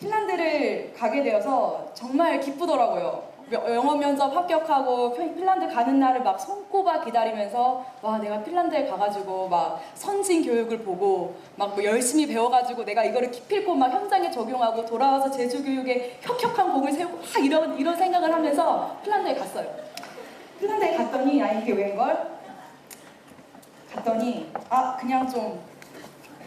핀란드를 가게 되어서 정말 기쁘더라고요. 영어 면접 합격하고 핀- 핀란드 가는 날을 막 손꼽아 기다리면서 와 내가 핀란드에 가가지고 막 선진 교육을 보고 막 뭐 열심히 배워가지고 내가 이거를 기필코 막 현장에 적용하고 돌아와서 제주 교육에 혁혁한 공을 세우고 막 이런 이런 생각을 하면서 핀란드에 갔어요. 핀란드에 갔더니 아 이게 웬걸? 갔더니 아 그냥 좀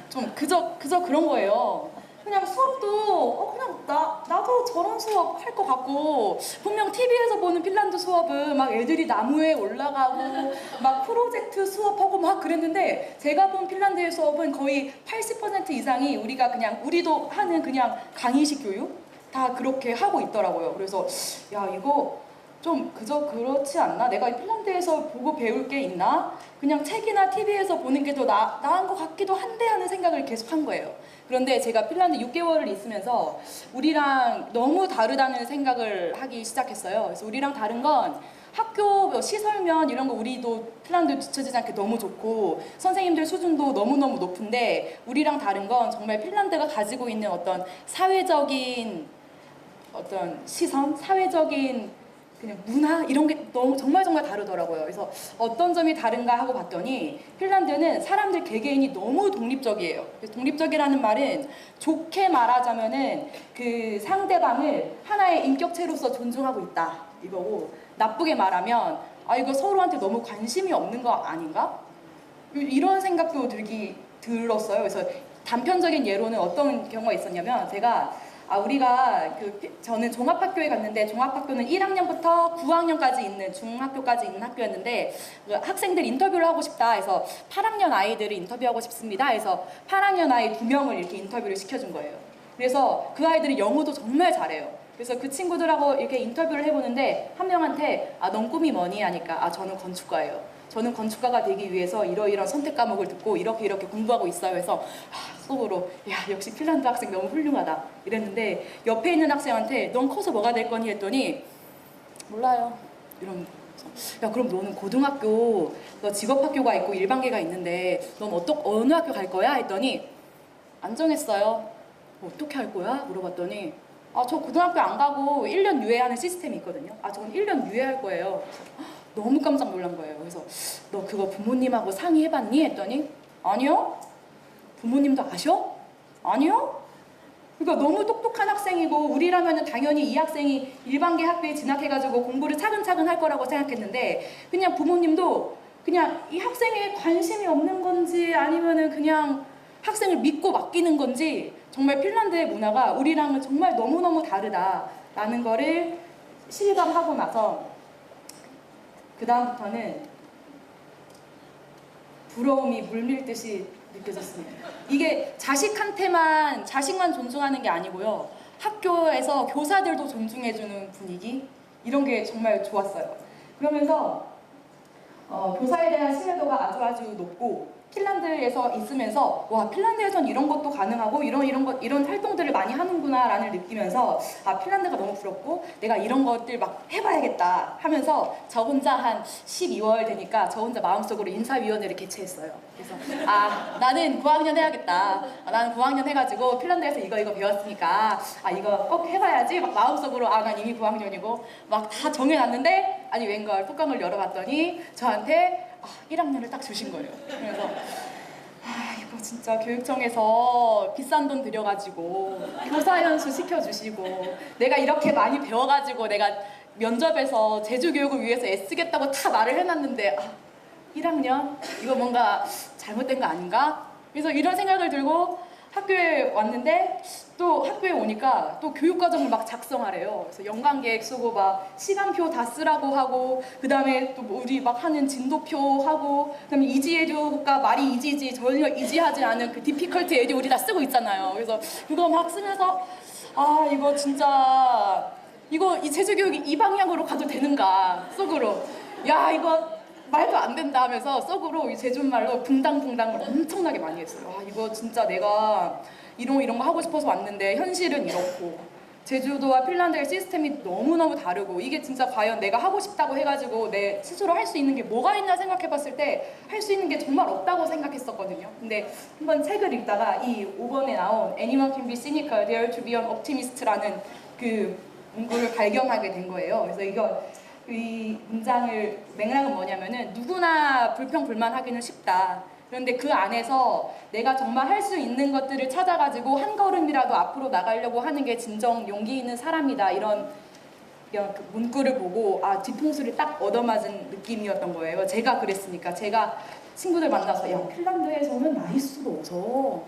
좀 그저 그저 그런 거예요. 그냥 수업도 어 그냥 나 나도 저런 수업 할 것 같고 분명 TV에서 보는 핀란드 수업은 막 애들이 나무에 올라가고 막 프로젝트 수업하고 막 그랬는데 제가 본 핀란드의 수업은 거의 80% 이상이 우리가 그냥 우리도 하는 그냥 강의식 교육 다 그렇게 하고 있더라고요. 그래서 야 이거 좀 그저 그렇지 않나? 내가 이 핀란드에서 보고 배울 게 있나? 그냥 책이나 TV에서 보는 게 더 나은 것 같기도 한데 하는 생각을 계속 한 거예요. 그런데 제가 핀란드 6개월을 있으면서 우리랑 너무 다르다는 생각을 하기 시작했어요. 그래서 우리랑 다른 건 학교 뭐 시설면 이런 거 우리도 핀란드 뒤처지지 않게 너무 좋고 선생님들 수준도 너무너무 높은데 우리랑 다른 건 정말 핀란드가 가지고 있는 어떤 사회적인 어떤 시선, 사회적인 그냥 문화 이런 게 너무 정말 정말 다르더라고요. 그래서 어떤 점이 다른가 하고 봤더니 핀란드는 사람들 개개인이 너무 독립적이에요. 독립적이라는 말은 좋게 말하자면은 그 상대방을 하나의 인격체로서 존중하고 있다 이거고 나쁘게 말하면 아 이거 서로한테 너무 관심이 없는 거 아닌가? 이런 생각도 들기 들었어요. 그래서 단편적인 예로는 어떤 경우가 있었냐면 제가 아 우리가 그 피- 저는 종합학교에 갔는데 종합학교는 1학년부터 9학년까지 있는 중학교까지 있는 학교였는데 그 학생들 인터뷰를 하고 싶다 해서 8학년 아이들을 인터뷰하고 싶습니다 해서 8학년 아이 두 명을 이렇게 인터뷰를 시켜준 거예요. 그래서 그 아이들이 영어도 정말 잘해요. 그래서 그 친구들하고 이렇게 인터뷰를 해보는데 한 명한테 아 넌 꿈이 뭐니 하니까 아 저는 건축가예요. 저는 건축가가 되기 위해서 이러이러한 선택 과목을 듣고 이렇게 이렇게 공부하고 있어요. 해서 아, 속으로 야 역시 핀란드 학생 너무 훌륭하다 이랬는데 옆에 있는 학생한테 넌 커서 뭐가 될 거니 했더니 몰라요. 이런 야 그럼 너는 고등학교 너 직업학교가 있고 일반계가 있는데 넌 어떠, 어느 학교 갈 거야 했더니 안 정했어요. 뭐 어떻게 할 거야? 물어봤더니 아 저 고등학교 안 가고 1년 유예하는 시스템이 있거든요. 아 저건 1년 유예할 거예요. 너무 깜짝 놀란 거예요. 그래서 너 그거 부모님하고 상의해봤니? 했더니 아니요. 부모님도 아셔? 아니요. 그러니까 너무 똑똑한 학생이고 우리라면은 당연히 이 학생이 일반계 학교에 진학해가지고 공부를 차근차근 할 거라고 생각했는데 그냥 부모님도 그냥 이 학생에 관심이 없는 건지 아니면은 그냥 학생을 믿고 맡기는 건지 정말 핀란드의 문화가 우리랑은 정말 너무너무 다르다라는 거를 실감하고 나서 그 다음부터는 부러움이 물밀듯이 느껴졌습니다. 이게 자식한테만 자식만 존중하는 게 아니고요. 학교에서 교사들도 존중해주는 분위기 이런 게 정말 좋았어요. 그러면서 어, 교사에 대한 신뢰도가 아주 아주 높고 핀란드에서 있으면서 와 핀란드에선 이런 것도 가능하고 이런 이런 것 이런 활동들을 많이 하는구나라는 느끼면서 아 핀란드가 너무 부럽고 내가 이런 것들 막 해봐야겠다 하면서 저 혼자 한 12월 되니까 저 혼자 마음속으로 인사위원회를 개최했어요. 그래서 아 나는 9학년 해야겠다. 아, 나는 9학년 해가지고 핀란드에서 이거 이거 배웠으니까 아 이거 꼭 해봐야지. 막 마음속으로 아 난 이미 9학년이고 막 다 정해놨는데 아니 웬걸 뚜껑을 열어봤더니 저한테 아, 1학년을 딱 주신 거예요. 그래서 아 이거 진짜 교육청에서 비싼 돈 들여가지고 교사 연수 시켜주시고 내가 이렇게 많이 배워가지고 내가 면접에서 제주 교육을 위해서 애쓰겠다고 다 말을 해놨는데 아, 1학년 이거 뭔가 잘못된 거 아닌가? 그래서 이런 생각을 들고 학교에 왔는데 또 학교에 오니까 또 교육 과정을 막 작성하래요. 그래서 연간 계획 쓰고 막 시간표 다 쓰라고 하고 그 다음에 또 우리 막 하는 진도표 하고 그다음에 이지 에듀가 말이 이지지 전혀 이지하지 않은 그 디피컬트 에듀 우리 다 쓰고 있잖아요. 그래서 그거 막 쓰면서 아 이거 진짜 이거 이 제주 교육이 이 방향으로 가도 되는가 속으로 야 이거 말도 안 된다 하면서 속으로 이 제주말로 붕당붕당을 엄청나게 많이 했어요. 아, 이거 진짜 내가 이런 이런 거 하고 싶어서 왔는데 현실은 이렇고 제주도와 핀란드의 시스템이 너무너무 다르고 이게 진짜 과연 내가 하고 싶다고 해가지고 내 스스로 할 수 있는 게 뭐가 있나 생각해봤을 때 할 수 있는 게 정말 없다고 생각했었거든요. 근데 한번 책을 읽다가 이 5번에 나온 Anyone can be cynical, dare to be an optimist라는 그 문구를 발견하게 된 거예요. 그래서 이거 이 문장을 맥락은 뭐냐면은 누구나 불평 불만하기는 쉽다. 그런데 그 안에서 내가 정말 할 수 있는 것들을 찾아가지고 한 걸음이라도 앞으로 나가려고 하는 게 진정 용기 있는 사람이다. 이런 그 문구를 보고 아 뒤통수를 딱 얻어맞은 느낌이었던 거예요. 제가 그랬으니까 제가 친구들 만나서 야 핀란드에서는 나이수로 없어.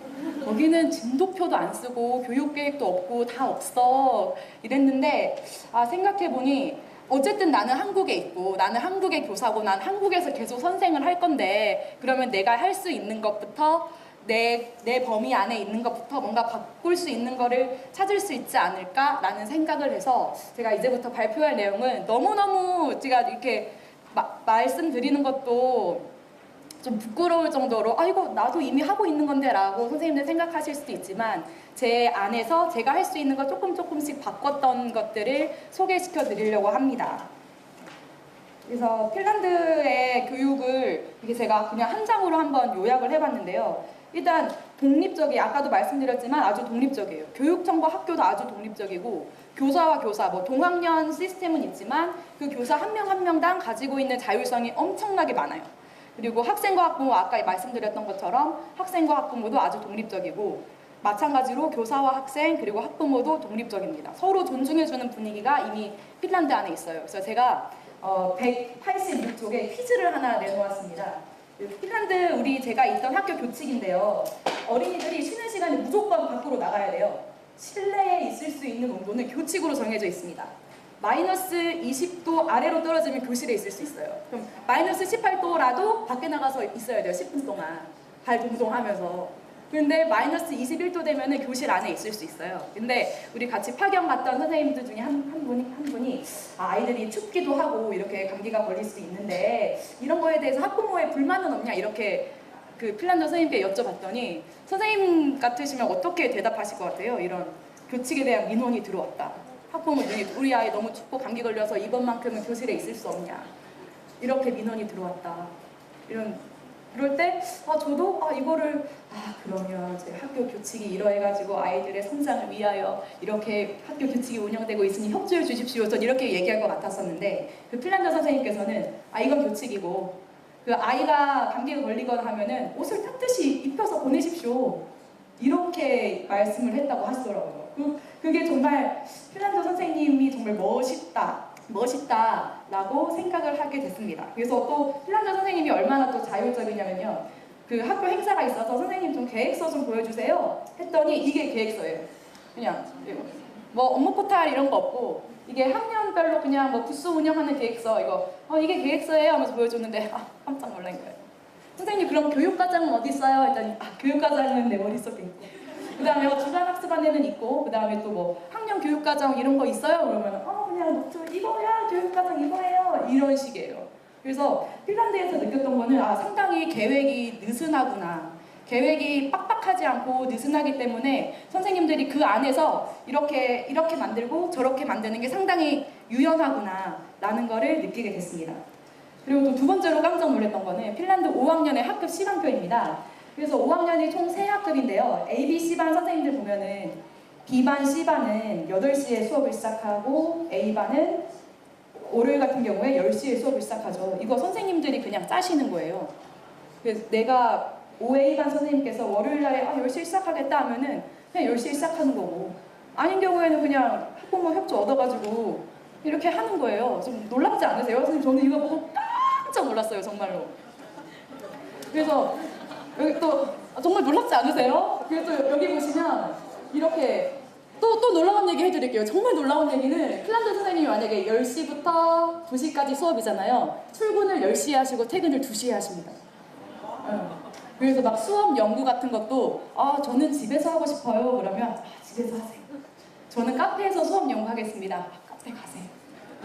거기는 진도표도 안 쓰고 교육 계획도 없고 다 없어. 이랬는데 아 생각해 보니 어쨌든 나는 한국에 있고 나는 한국의 교사고 난 한국에서 계속 선생을 할 건데 그러면 내가 할 수 있는 것부터 내, 내 범위 안에 있는 것부터 뭔가 바꿀 수 있는 거를 찾을 수 있지 않을까라는 생각을 해서 제가 이제부터 발표할 내용은 너무너무 제가 이렇게 마- 말씀드리는 것도 좀 부끄러울 정도로 아 이거 나도 이미 하고 있는 건데 라고 선생님들 생각하실 수도 있지만 제 안에서 제가 할 수 있는 거 조금 조금씩 바꿨던 것들을 소개시켜 드리려고 합니다. 그래서 핀란드의 교육을 이게 제가 그냥 한 장으로 한번 요약을 해봤는데요. 일단 독립적이 아까도 말씀드렸지만 아주 독립적이에요. 교육청과 학교도 아주 독립적이고 교사와 교사 뭐 동학년 시스템은 있지만 그 교사 한 명 한 명당 가지고 있는 자율성이 엄청나게 많아요. 그리고 학생과 학부모 아까 말씀드렸던 것처럼 학생과 학부모도 아주 독립적이고 마찬가지로 교사와 학생 그리고 학부모도 독립적입니다. 서로 존중해주는 분위기가 이미 핀란드 안에 있어요. 그래서 제가 어, 186쪽에 퀴즈를 하나 내놓았습니다. 그 핀란드 우리 제가 있던 학교 교칙인데요. 어린이들이 쉬는 시간에 무조건 밖으로 나가야 돼요. 실내에 있을 수 있는 온도는 교칙으로 정해져 있습니다. 마이너스 20도 아래로 떨어지면 교실에 있을 수 있어요. 그럼 마이너스 18도라도 밖에 나가서 있어야 돼요. 10분 동안 발 동동하면서. 근데 마이너스 21도 되면은 교실 안에 있을 수 있어요. 근데 우리 같이 파견 갔던 선생님들 중에 한, 한 분이 한 분이 아, 아이들이 춥기도 하고 이렇게 감기가 걸릴 수 있는데 이런 거에 대해서 학부모의 불만은 없냐 이렇게 그 핀란드 선생님께 여쭤봤더니 선생님 같으시면 어떻게 대답하실 것 같아요? 이런 교칙에 대한 민원이 들어왔다. 학부모들이 우리 아이 너무 춥고 감기 걸려서 이번만큼은 교실에 있을 수 없냐 이렇게 민원이 들어왔다. 이런 그럴 때 아 저도 아 이거를 아 그러면 이제 학교 교칙이 이러해가지고 아이들의 성장을 위하여 이렇게 학교 교칙이 운영되고 있으니 협조해 주십시오. 전 이렇게 얘기할 것 같았었는데 그 핀란드 선생님께서는 아 이건 교칙이고 그 아이가 감기에 걸리거나 하면은 옷을 닦듯이 입혀서 보내십시오. 이렇게 말씀을 했다고 하시더라고요. 그, 그게 정말 핀란드 선생님이 정말 멋있다. 멋있다라고 생각을 하게 됐습니다. 그래서 또 핀란드 선생님이 얼마나 또 자율적이냐면요. 그 학교 행사가 있어서 선생님 좀 계획서 좀 보여주세요. 했더니 이게 계획서예요. 그냥. 뭐 업무 포탈 이런 거 없고 이게 학년별로 그냥 뭐 부스 운영하는 계획서 이거 어 이게 계획서예요 하면서 보여줬는데 아 깜짝 놀란 거예요. 선생님 그럼 교육과장은 어디 있어요? 했더니 아 교육과장은 내 머릿속에 있고 그 다음에 뭐 주간학습 안에는 있고 그 다음에 또 뭐 학년 교육과정 이런 거 있어요? 그러면 어 그냥 노트 이거야 교육과정 이거예요 이런 식이에요. 그래서 핀란드에서 느꼈던 거는 아 상당히 계획이 느슨하구나. 계획이 빡빡하지 않고 느슨하기 때문에 선생님들이 그 안에서 이렇게 이렇게 만들고 저렇게 만드는 게 상당히 유연하구나 라는 거를 느끼게 됐습니다. 그리고 또 두 번째로 깜짝 놀랐던 거는 핀란드 5학년의 학급 시간표입니다. 그래서 5학년이 총 3학급인데요. A, B, C반 선생님들 보면은 B반, C반은 8시에 수업을 시작하고 A반은 월요일 같은 경우에 10시에 수업을 시작하죠. 이거 선생님들이 그냥 짜시는 거예요. 그래서 내가 5A반 선생님께서 월요일 날에 아, 10시에 시작하겠다 하면은 그냥 10시에 시작하는 거고 아닌 경우에는 그냥 학부모 협조 얻어가지고 이렇게 하는 거예요. 좀 놀랍지 않으세요? 선생님 저는 이거 보고 깜짝 놀랐어요 정말로. 그래서 여기 또 아, 정말 놀랍지 않으세요? 그래서 여기 보시면 이렇게 또, 또 놀라운 얘기 해드릴게요. 정말 놀라운 얘기는 핀란드 선생님이 만약에 10시부터 2시까지 수업이잖아요. 출근을 10시에 하시고 퇴근을 2시에 하십니다. 응. 그래서 막 수업 연구 같은 것도 아 저는 집에서 하고 싶어요. 그러면 아, 집에서 하세요. 저는 카페에서 수업 연구하겠습니다. 아, 카페 가세요.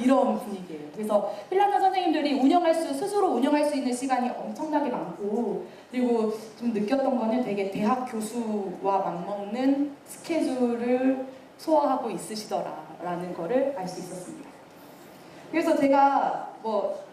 이런 분위기예요. 그래서 핀란드 선생님들이 운영할 수 스스로 운영할 수 있는 시간이 엄청나게 많고 그리고 좀 느꼈던 거는 되게 대학 교수와 맞먹는 스케줄을 소화하고 있으시더라라는 거를 알 수 있었습니다. 그래서 제가 뭐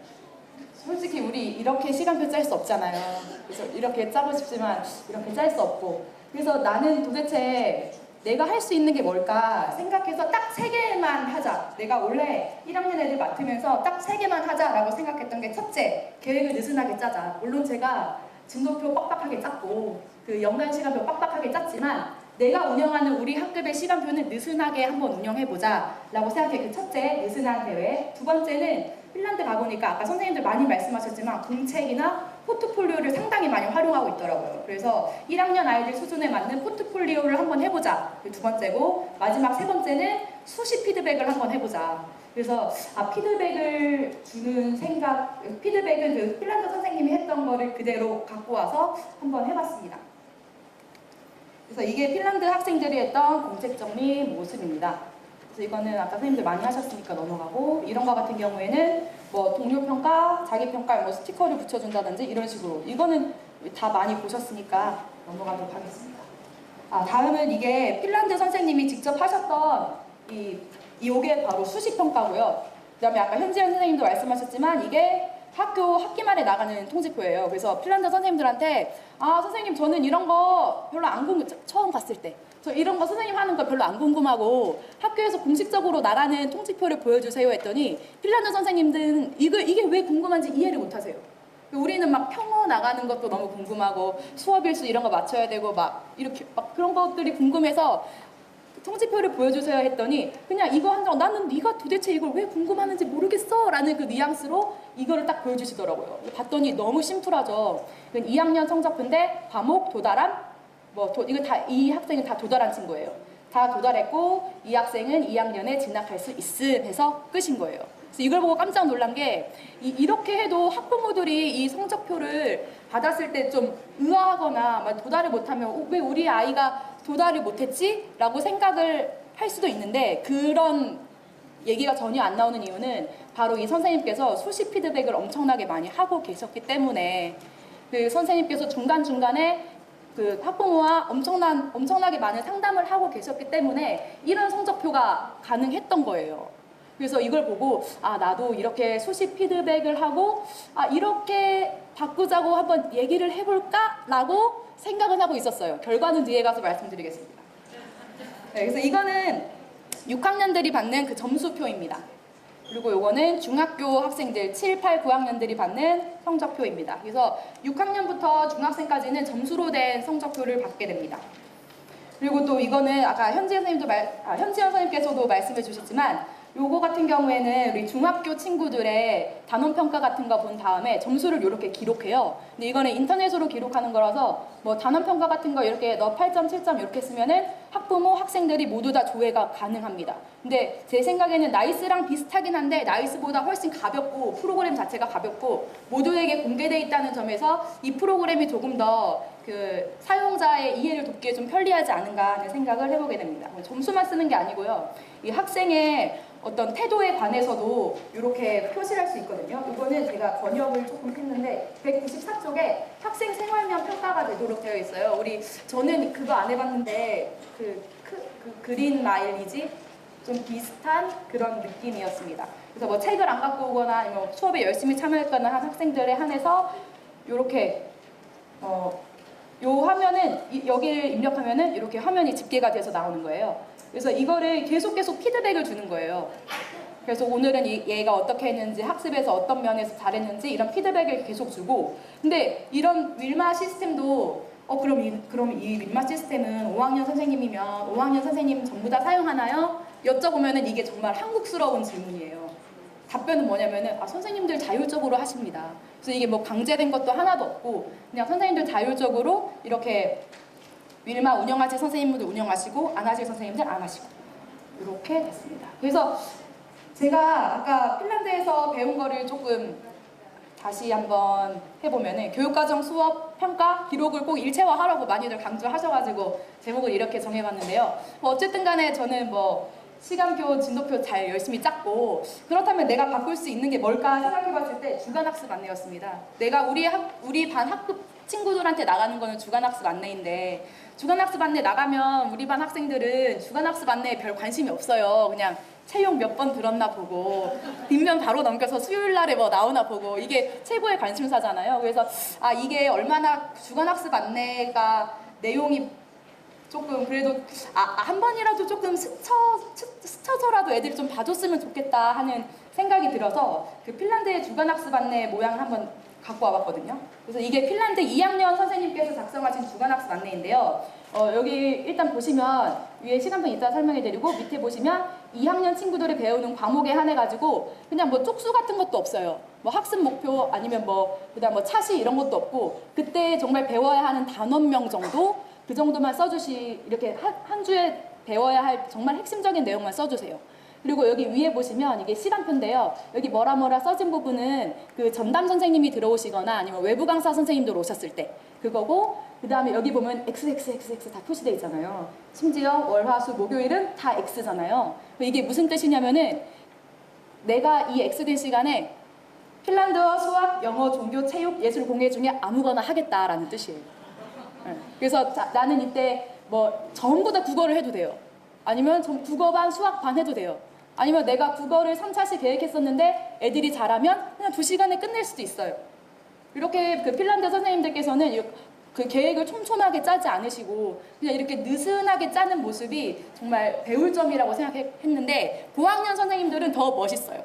솔직히 우리 이렇게 시간표 짤 수 없잖아요. 그래서 이렇게 짜고 싶지만 이렇게 짤 수 없고 그래서 나는 도대체 내가 할 수 있는 게 뭘까 생각해서 딱 세 개만 하자. 내가 원래 1학년 애들 맡으면서 딱 세 개만 하자라고 생각했던 게 첫째, 계획을 느슨하게 짜자. 물론 제가 진도표 빡빡하게 짰고 그 연간 시간표 빡빡하게 짰지만 내가 운영하는 우리 학급의 시간표는 느슨하게 한번 운영해보자 라고 생각해 그 첫째 느슨한 대회 두 번째는 핀란드 가보니까 아까 선생님들 많이 말씀하셨지만 공책이나 포트폴리오를 상당히 많이 활용하고 있더라고요. 그래서 1학년 아이들 수준에 맞는 포트폴리오를 한번 해보자. 그두 번째고 마지막 세 번째는 수시 피드백을 한번 해보자. 그래서 아 피드백을 주는 생각 피드백은 그 핀란드 선생님이 했던 거를 그대로 갖고 와서 한번 해봤습니다. 그래서 이게 핀란드 학생들이 했던 공책 정리 모습입니다. 이거는 아까 선생님들 많이 하셨으니까 넘어가고 이런 거 같은 경우에는 뭐 동료 평가, 자기 평가에 뭐 스티커를 붙여준다든지 이런 식으로 이거는 다 많이 보셨으니까 넘어가도록 하겠습니다. 아 다음은 이게 핀란드 선생님이 직접 하셨던 이 이게 바로 수시 평가고요. 그다음에 아까 현지현 선생님도 말씀하셨지만 이게 학교 학기 말에 나가는 통지표예요. 그래서 핀란드 선생님들한테 아 선생님 저는 이런 거 별로 안 궁금 처음 봤을 때 저 이런 거 선생님 하는 거 별로 안 궁금하고 학교에서 공식적으로 나가는 통지표를 보여주세요 했더니 핀란드 선생님들은 이거 이게 왜 궁금한지 이해를 못하세요. 우리는 막 평어 나가는 것도 너무 궁금하고 수업 일수 이런 거 맞춰야 되고 막 이렇게 막 그런 것들이 궁금해서 통지표를 보여주세요 했더니 그냥 이거 한 장 나는 네가 도대체 이걸 왜 궁금하는지 모르겠어 라는 그 뉘앙스로 이거를 딱 보여주시더라고요 봤더니 너무 심플하죠 이건 2학년 성적표인데 과목 도달함 뭐 도, 이거 다 이 학생은 다 도달한 친구예요 다 도달했고 이 학생은 2학년에 진학할 수 있음 해서 끝인 거예요 그래서 이걸 보고 깜짝 놀란 게 이, 이렇게 해도 학부모들이 이 성적표를 받았을 때 좀 의아하거나 막 도달을 못하면 어, 왜 우리 아이가 도달을 못했지? 라고 생각을 할 수도 있는데 그런 얘기가 전혀 안 나오는 이유는 바로 이 선생님께서 수시 피드백을 엄청나게 많이 하고 계셨기 때문에 그 선생님께서 중간중간에 그 학부모와 엄청난, 엄청나게 많은 상담을 하고 계셨기 때문에 이런 성적표가 가능했던 거예요. 그래서 이걸 보고 아 나도 이렇게 수시 피드백을 하고 아 이렇게 바꾸자고 한번 얘기를 해볼까라고 생각은 하고 있었어요. 결과는 뒤에 가서 말씀드리겠습니다. 네, 그래서 이거는 6학년들이 받는 그 점수표입니다. 그리고 요거는 중학교 학생들 7, 8, 9학년들이 받는 성적표입니다. 그래서 6학년부터 중학생까지는 점수로 된 성적표를 받게 됩니다. 그리고 또 이거는 아까 현지현 선생님도 말, 아, 현지현 선생님께서도 말씀해 주셨지만 요거 같은 경우에는 우리 중학교 친구들의 단원 평가 같은 거 본 다음에 점수를 이렇게 기록해요. 근데 이거는 인터넷으로 기록하는 거라서 뭐 단원 평가 같은 거 이렇게 너 8점, 7점 이렇게 쓰면은 학부모, 학생들이 모두 다 조회가 가능합니다. 근데 제 생각에는 나이스랑 비슷하긴 한데 나이스보다 훨씬 가볍고 프로그램 자체가 가볍고 모두에게 공개돼 있다는 점에서 이 프로그램이 조금 더 그 사용자의 이해를 돕기에 좀 편리하지 않은가 하는 생각을 해보게 됩니다. 뭐 점수만 쓰는 게 아니고요. 이 학생의 어떤 태도에 관해서도 이렇게 표시할 수 있거든요. 이거는 제가 번역을 조금 했는데 194쪽에 학생 생활명 평가가 되도록 되어 있어요. 우리 저는 그거 안 해봤는데 그, 그, 그 그린 마일리지 좀 비슷한 그런 느낌이었습니다. 그래서 뭐 책을 안 갖고 오거나 아니면 뭐 수업에 열심히 참여했거나 한 학생들에 한해서 이렇게 어, 요 화면은 이- 여기를 입력하면은 이렇게 화면이 집계가 돼서 나오는 거예요. 그래서 이거를 계속 계속 피드백을 주는 거예요. 그래서 오늘은 이, 얘가 어떻게 했는지 학습에서 어떤 면에서 잘했는지 이런 피드백을 계속 주고 근데 이런 윌마 시스템도 어 그럼 이, 그럼 이 윌마 시스템은 5학년 선생님이면 5학년 선생님 전부 다 사용하나요? 여쭤보면은 이게 정말 한국스러운 질문이에요. 답변은 뭐냐면은 아, 선생님들 자율적으로 하십니다. 그래서 이게 뭐 강제된 것도 하나도 없고 그냥 선생님들 자율적으로 이렇게 윌마 운영하실 선생님들 운영하시고 안 하실 선생님들 안 하시고 이렇게 됐습니다. 그래서 제가 아까 핀란드에서 배운 거를 조금 다시 한번 해보면은 교육과정 수업 평가 기록을 꼭 일체화하라고 많이들 강조하셔가지고 제목을 이렇게 정해봤는데요. 뭐 어쨌든 간에 저는 뭐 시간표, 진도표 잘 열심히 짰고 그렇다면 내가 바꿀 수 있는 게 뭘까 생각해봤을 때 주간학습 안내였습니다. 내가 우리 학, 우리 반 학급 친구들한테 나가는 거는 주간학습 안내인데 주간학습 안내 나가면 우리 반 학생들은 주간학습 안내에 별 관심이 없어요. 그냥 채용 몇 번 들었나 보고 뒷면 바로 넘겨서 수요일 날에 뭐 나오나 보고 이게 최고의 관심사잖아요. 그래서 아 이게 얼마나 주간학습 안내가 내용이 조금 그래도 아, 한 번이라도 조금 스쳐 스- 스쳐서라도 애들이 좀 봐줬으면 좋겠다 하는 생각이 들어서 그 핀란드의 주간학습 안내 모양을 한번 갖고 와봤거든요. 그래서 이게 핀란드 2학년 선생님께서 작성하신 주간학습 안내인데요. 어, 여기 일단 보시면 위에 시간표 이따 설명해드리고 밑에 보시면 2학년 친구들이 배우는 과목에 한해 가지고 그냥 뭐 쪽수 같은 것도 없어요. 뭐 학습 목표 아니면 뭐 그다음 뭐 차시 이런 것도 없고 그때 정말 배워야 하는 단원명 정도 그 정도만 써주시 이렇게 한, 한 주에 배워야 할 정말 핵심적인 내용만 써주세요. 그리고 여기 위에 보시면 이게 시간표인데요. 여기 뭐라 뭐라 써진 부분은 그 전담 선생님이 들어오시거나 아니면 외부 강사 선생님들 오셨을 때 그거고 그 다음에 여기 보면 XXXX 다 표시되어 있잖아요. 심지어 월 화 수 목요일은 다 X잖아요. 이게 무슨 뜻이냐면은 내가 이 X된 시간에 핀란드어, 수학, 영어, 종교, 체육, 예술, 공예 중에 아무거나 하겠다라는 뜻이에요. 네. 그래서 자, 나는 이때 뭐 전부 다 국어를 해도 돼요. 아니면 전 국어 반, 수학 반 해도 돼요. 아니면 내가 국어를 3차시 계획했었는데 애들이 잘하면 그냥 두 시간에 끝낼 수도 있어요. 이렇게 그 핀란드 선생님들께서는 이- 그 계획을 촘촘하게 짜지 않으시고 그냥 이렇게 느슨하게 짜는 모습이 정말 배울 점이라고 생각했는데 고학년 선생님들은 더 멋있어요.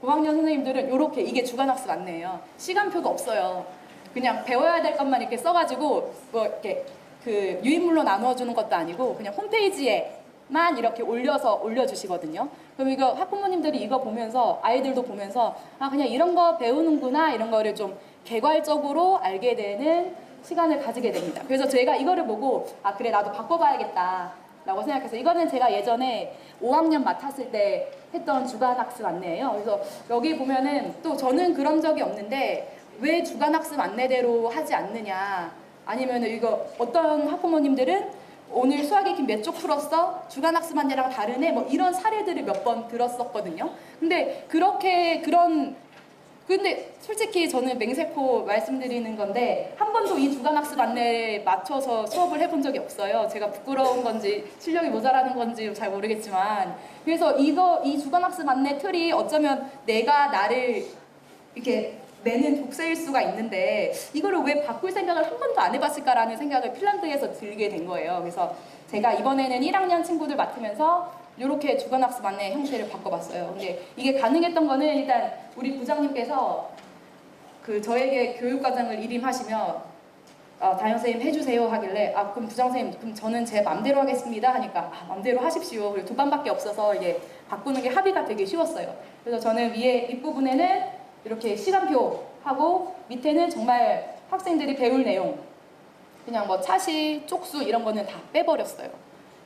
고학년 선생님들은 이렇게 이게 주간학습 안내예요. 시간표가 없어요. 그냥 배워야 될 것만 이렇게 써가지고 뭐 이렇게 그 유인물로 나누어 주는 것도 아니고 그냥 홈페이지에 만 이렇게 올려서 올려주시거든요. 그럼 이거 학부모님들이 이거 보면서 아이들도 보면서 아 그냥 이런 거 배우는구나 이런 거를 좀 개괄적으로 알게 되는 시간을 가지게 됩니다. 그래서 제가 이거를 보고 아 그래 나도 바꿔봐야겠다. 라고 생각해서 이거는 제가 예전에 5학년 맡았을 때 했던 주간학습 안내예요. 그래서 여기 보면은 또 저는 그런 적이 없는데 왜 주간학습 안내대로 하지 않느냐 아니면 이거 어떤 학부모님들은 오늘 수학의 긴몇쪽 풀었어? 주간학습 안내랑 다르네? 뭐 이런 사례들을 몇 번 들었었거든요. 근데 그렇게 그런 근데 솔직히 저는 맹세코 말씀드리는 건데 한 번도 이 주간학습 안내에 맞춰서 수업을 해본 적이 없어요. 제가 부끄러운 건지 실력이 모자라는 건지 잘 모르겠지만 그래서 이거 이 주간학습 안내 틀이 어쩌면 내가 나를 이렇게 내는 독세일 수가 있는데 이거를 왜 바꿀 생각을 한 번도 안 해봤을까라는 생각을 핀란드에서 들게 된 거예요. 그래서 제가 이번에는 1학년 친구들 맡으면서 이렇게 주간학습 안내 형태를 바꿔봤어요. 근데 이게 가능했던 거는 일단 우리 부장님께서 그 저에게 교육과정을 일임하시며 아, 다현 선생님 해주세요 하길래 아 그럼 부장 선생님 그럼 저는 제 맘대로 하겠습니다 하니까 아, 맘대로 하십시오 그리고 두 반밖에 없어서 이게 바꾸는 게 합의가 되게 쉬웠어요 그래서 저는 위에 윗부분에는 이렇게 시간표 하고 밑에는 정말 학생들이 배울 내용 그냥 뭐 차시 쪽수 이런 거는 다 빼버렸어요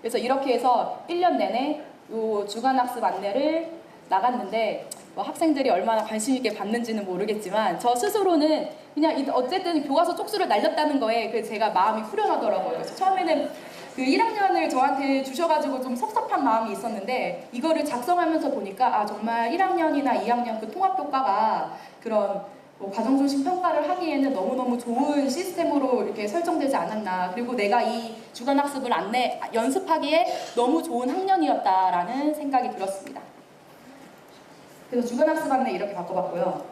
그래서 이렇게 해서 1년 내내 요 주간학습 안내를 나갔는데 뭐 학생들이 얼마나 관심 있게 봤는지는 모르겠지만 저 스스로는 그냥 이- 어쨌든 교과서 쪽수를 날렸다는 거에 그 제가 마음이 후련하더라고요. 그래서 처음에는 그 1학년을 저한테 주셔가지고 좀 섭섭한 마음이 있었는데 이거를 작성하면서 보니까 아 정말 1학년이나 2학년 그 통합 효과가 그런 뭐 과정 중심 평가를 하기에는 너무너무 좋은 시스템으로 이렇게 설정되지 않았나. 그리고 내가 이 주간 학습을 안내 연습하기에 너무 좋은 학년이었다라는 생각이 들었습니다. 그래서 주간 학습 안내 이렇게 바꿔봤고요.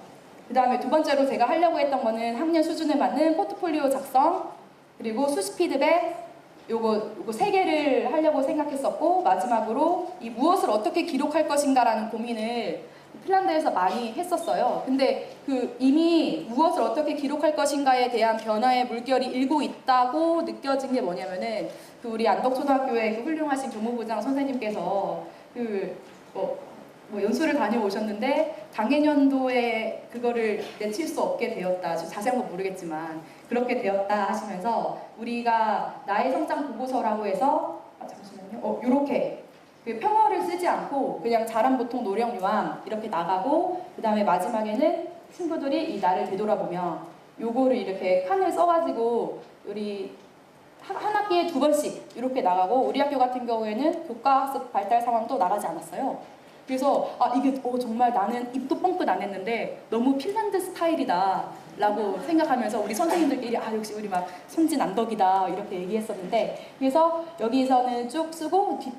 그 다음에 두 번째로 제가 하려고 했던 거는 학년 수준에 맞는 포트폴리오 작성 그리고 수시 피드백 요거 요거 세 개를 하려고 생각했었고 마지막으로 이 무엇을 어떻게 기록할 것인가라는 고민을 핀란드에서 많이 했었어요. 근데 그 이미 무엇을 어떻게 기록할 것인가에 대한 변화의 물결이 일고 있다고 느껴진 게 뭐냐면은 그 우리 안덕초등학교의 그 훌륭하신 교무부장 선생님께서 그뭐 뭐 연수를 다녀오셨는데 당해년도에 그거를 내칠 수 없게 되었다. 저 자세한 건 모르겠지만 그렇게 되었다 하시면서 우리가 나의 성장 보고서라고 해서 아 잠시만요. 어 요렇게 그 평어를 쓰지 않고 그냥 자람 보통 노령 요함 이렇게 나가고 그 다음에 마지막에는 친구들이 이 나를 되돌아보며 요거를 이렇게 칸을 써가지고 우리 한, 한 학기에 두 번씩 이렇게 나가고 우리 학교 같은 경우에는 교과학습 발달 상황도 나가지 않았어요. 그래서 아 이게 어, 정말 나는 입도 뻥끗 안 했는데 너무 핀란드 스타일이다. 라고 생각하면서 우리 선생님들끼리 아 역시 우리 막 선진 안덕이다 이렇게 얘기했었는데 그래서 여기서는 쭉 쓰고 뒷,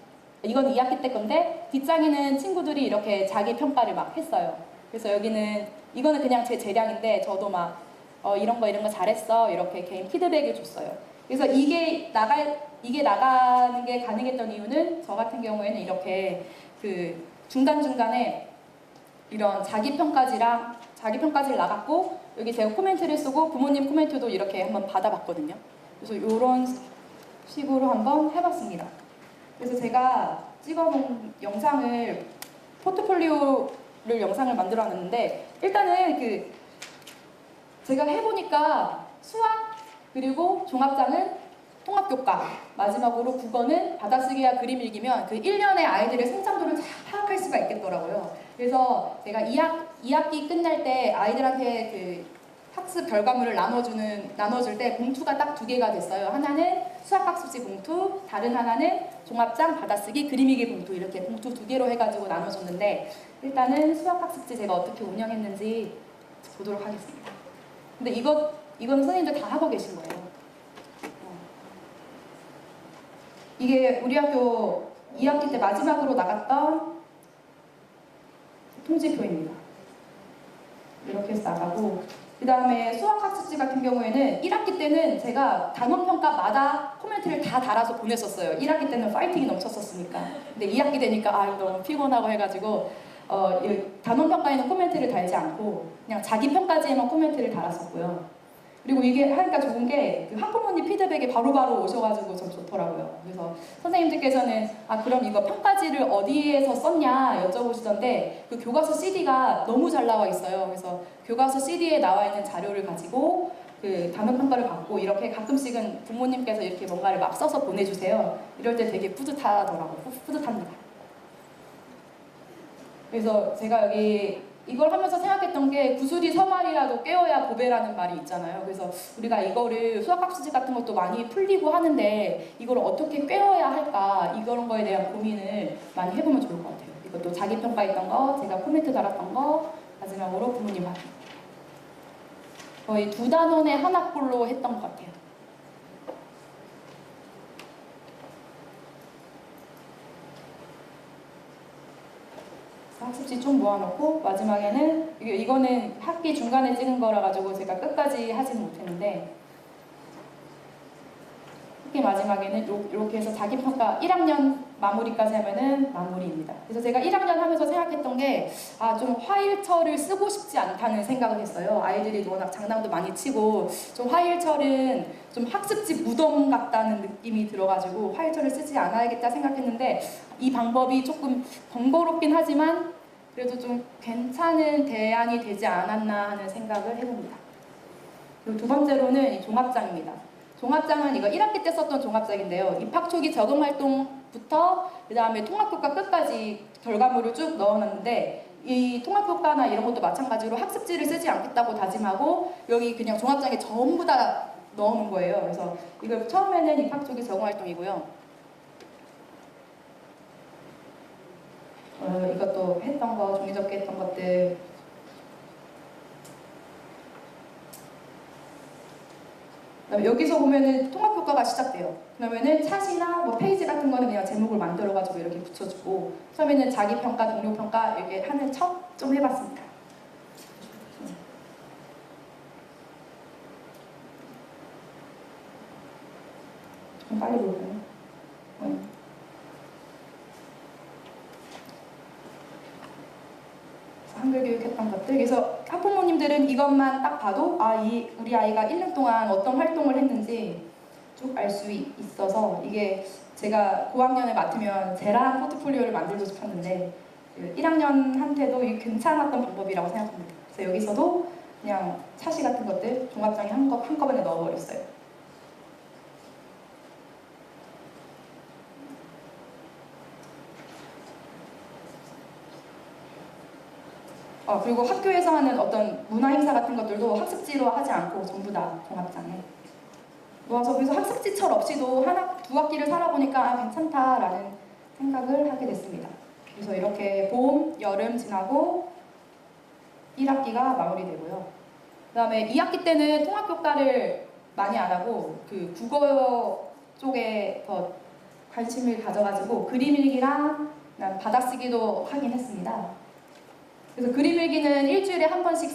이건 2학기 때 건데 뒷장에는 친구들이 이렇게 자기 평가를 막 했어요. 그래서 여기는 이거는 그냥 제 재량인데 저도 막 어, 이런 거 이런 거 잘했어 이렇게 개인 피드백을 줬어요. 그래서 이게 나가 이게 나가는 게 가능했던 이유는 저 같은 경우에는 이렇게 그 중간 중간에 이런 자기 평가지랑 자기 평가지를 나갔고 여기 제가 코멘트를 쓰고 부모님 코멘트도 이렇게 한번 받아봤거든요. 그래서 이런 식으로 한번 해봤습니다. 그래서 제가 찍어놓은 영상을 포트폴리오를 영상을 만들어놨는데 일단은 그 제가 해보니까 수학 그리고 종합장은 통합교과 마지막으로 국어는 받아쓰기와 그림 읽기면 그 1년의 아이들의 성장도를 잘 파악할 수가 있겠더라고요. 그래서 제가 2학, 2학기 끝날 때 아이들한테 그 학습 결과물을 나눠주는 나눠줄 때 봉투가 딱 두 개가 됐어요. 하나는 수학학습지 봉투, 다른 하나는 종합장 받아쓰기 그림이기 봉투 이렇게 봉투 두 개로 해가지고 나눠줬는데 일단은 수학학습지 제가 어떻게 운영했는지 보도록 하겠습니다. 근데 이거 이건 선생님들 다 하고 계신 거예요. 어. 이게 우리 학교 2학기 때 마지막으로 나갔던 통지표입니다. 이렇게 해서 나가고 그 다음에 수학학습지 같은 경우에는 1학기 때는 제가 단원평가마다 코멘트를 다 달아서 보냈었어요. 1학기 때는 파이팅이 넘쳤었으니까. 근데 2학기 되니까 아 너무 피곤하고 해가지고 어, 이 단원평가에는 코멘트를 달지 않고 그냥 자기 평가지에만 코멘트를 달았었고요. 그리고 이게 하니까 좋은 게 그 학부모님 피드백이 바로바로 오셔가지고 전 좋더라고요. 그래서 선생님들께서는 아 그럼 이거 평가지를 어디에서 썼냐 여쭤보시던데 그 교과서 CD가 너무 잘 나와 있어요. 그래서 교과서 CD에 나와 있는 자료를 가지고 그 단원 평가를 받고 이렇게 가끔씩은 부모님께서 이렇게 뭔가를 막 써서 보내주세요. 이럴 때 되게 뿌듯하더라고요. 뿌- 뿌듯합니다. 그래서 제가 여기 이걸 하면서 생각했던 게 구슬이 서말이라도 깨어야 보배라는 말이 있잖아요. 그래서 우리가 이거를 수학학습지 같은 것도 많이 풀리고 하는데 이걸 어떻게 꿰어야 할까 이런 거에 대한 고민을 많이 해보면 좋을 것 같아요. 이것도 자기 평가했던 거, 제가 코멘트 달았던 거, 마지막으로 부모님 받기. 거의 두 단원에 하나꼴로 했던 것 같아요. 학습지 좀 모아놓고 마지막에는 이거는 학기 중간에 찍은 거라 가지고 제가 끝까지 하지는 못했는데 학기 마지막에는 요- 이렇게 해서 자기 평가 1학년 마무리까지 하면은 마무리입니다. 그래서 제가 1학년 하면서 생각했던 게 아 좀 화일철을 쓰고 싶지 않다는 생각을 했어요. 아이들이 워낙 장난도 많이 치고 좀 화일철은 좀 학습지 무덤 같다는 느낌이 들어가지고 화일철을 쓰지 않아야겠다 생각했는데 이 방법이 조금 번거롭긴 하지만 그래도 좀 괜찮은 대안이 되지 않았나 하는 생각을 해봅니다. 그리고 두 번째로는 이 종합장입니다. 종합장은 이거 1학기 때 썼던 종합장인데요. 입학 초기 적응 활동부터 그 다음에 통합교과 끝까지 결과물을 쭉 넣어놨는데 이 통합교과나 이런 것도 마찬가지로 학습지를 쓰지 않겠다고 다짐하고 여기 그냥 종합장에 전부 다 넣어놓은 거예요. 그래서 이거 처음에는 입학 초기 적응 활동이고요. 어, 이것도 했던 거, 종이접기 했던 것들. 여기서 보면은 통합 효과가 시작돼요. 그러면은 샷이나 뭐 페이지 같은 거는 그냥 제목을 만들어가지고 이렇게 붙여주고 처음에는 자기 평가, 동료 평가 이렇게 하는 척 좀 해봤습니다. 좀 빨리 볼까요? 음. 한글 교육했던 것들. 그래서 학부모님들은 이것만 딱 봐도 아, 이 우리 아이가 1년 동안 어떤 활동을 했는지 쭉 알 수 있어서 이게 제가 고학년을 맡으면 제라한 포트폴리오를 만들고 싶었는데 1학년한테도 이게 괜찮았던 방법이라고 생각합니다. 그래서 여기서도 그냥 차시 같은 것들 종합장에 한꺼, 한꺼번에 넣어버렸어요. 어, 그리고 학교에서 하는 어떤 문화 행사 같은 것들도 학습지로 하지 않고 전부 다 종합장에 모아서 그래서 학습지 철 없이도 한 학, 두 학기를 살아보니까 아, 괜찮다라는 생각을 하게 됐습니다. 그래서 이렇게 봄, 여름 지나고 1학기가 마무리되고요. 그 다음에 2학기 때는 통합 교과를 많이 안 하고 그 국어 쪽에 더 관심을 가져가지고 그림 일기랑 그다음 받아쓰기도 하긴 했습니다. 그래서 그림 일기는 일주일에 한 번씩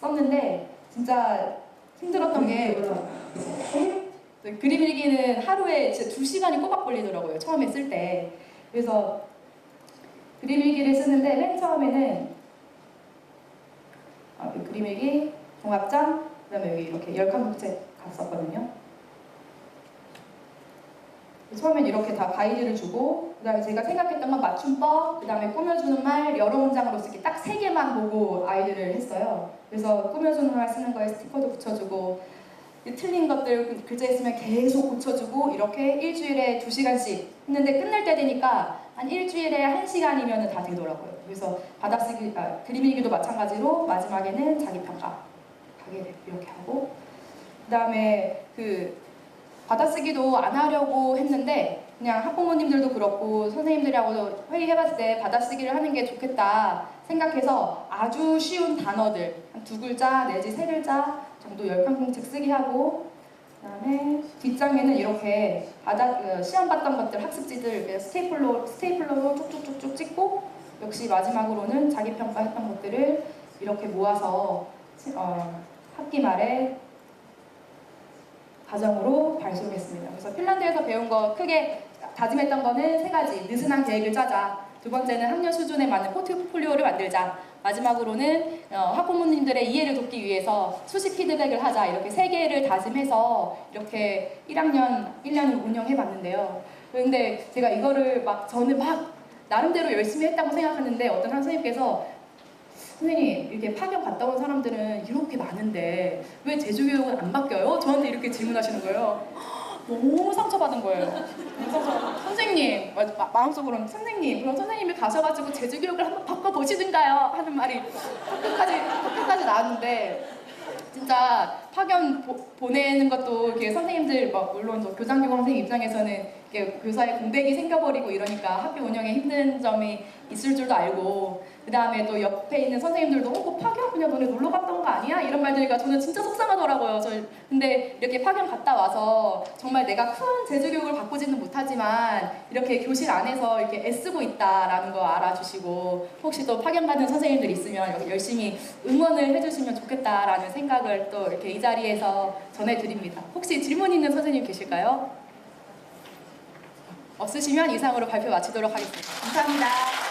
썼는데 진짜 힘들었던 게 네, 그림 일기는 하루에 진짜 두 시간이 꼬박 걸리더라고요. 처음에 쓸 때. 그래서 그림 일기를 쓰는데 맨 처음에는 아, 그 그림 일기, 종합장, 그 다음에 여기 이렇게 열칸 국책 갔었거든요. 처음엔 이렇게 다 가이드를 주고 그 다음에 제가 생각했던 건 맞춤법, 그 다음에 꾸며주는 말 여러 문장으로 쓰기 딱 세 개만 보고 아이들을 했어요. 그래서 꾸며주는 말 쓰는 거에 스티커도 붙여주고 이 틀린 것들 그 글자 있으면 계속 고쳐주고 이렇게 일주일에 두 시간씩 했는데 끝날 때 되니까 한 일주일에 한 시간이면 다 되더라고요. 그래서 받아쓰기, 아, 그림 일기도 마찬가지로 마지막에는 자기 평가 하게 이렇게 하고 그 다음에 그 받아쓰기도 안 하려고 했는데 그냥 학부모님들도 그렇고 선생님들하고도 회의해봤을 때 받아쓰기를 하는 게 좋겠다 생각해서 아주 쉬운 단어들 한 두 글자 내지 세 글자 정도 열칸공책 쓰기 하고 그다음에 뒷장에는 이렇게 받아 그 시험 봤던 것들 학습지들 이렇게 스테이플러 스테이플러로 쭉쭉쭉쭉 찍고 역시 마지막으로는 자기 평가했던 것들을 이렇게 모아서 어, 학기 말에 과정으로 발송했습니다. 그래서 핀란드에서 배운 거 크게 다짐했던 거는 세 가지. 느슨한 계획을 짜자. 두 번째는 학년 수준에 맞는 포트폴리오를 만들자. 마지막으로는 어, 학부모님들의 이해를 돕기 위해서 수시 피드백을 하자. 이렇게 세 개를 다짐해서 이렇게 1학년, 1년을 운영해 봤는데요. 근데 제가 이거를 막 저는 막 나름대로 열심히 했다고 생각하는데 어떤 한 선생님께서 선생님 이렇게 파견 갔다 온 사람들은 이렇게 많은데 왜 제주 교육은 안 바뀌어요? 저한테 이렇게 질문하시는 거예요. 너무 상처받은 거예요. 선생님 마음속으로는 선생님 그럼 선생님이 가셔가지고 제주 교육을 한번 바꿔보시든가요 하는 말이 학교까지 학교까지 나왔는데 진짜 파견 보, 보내는 것도 이렇게 선생님들 막 물론 저 교장 교감 선생님 입장에서는 교사의 공백이 생겨버리고 이러니까 학교 운영에 힘든 점이 있을 줄도 알고 그 다음에 또 옆에 있는 선생님들도 어, 그 파견 그냥 너네 놀러 갔던 거 아니야? 이런 말들이니까 저는 진짜 속상하더라고요. 저 근데 이렇게 파견 갔다 와서 정말 내가 큰 제주 교육을 바꾸지는 못하지만 이렇게 교실 안에서 이렇게 애쓰고 있다라는 거 알아주시고 혹시 또 파견 가는 선생님들 있으면 열심히 응원을 해주시면 좋겠다라는 생각을 또 이렇게 이 자리에서 전해드립니다. 혹시 질문 있는 선생님 계실까요? 없으시면 이상으로 발표 마치도록 하겠습니다. 감사합니다.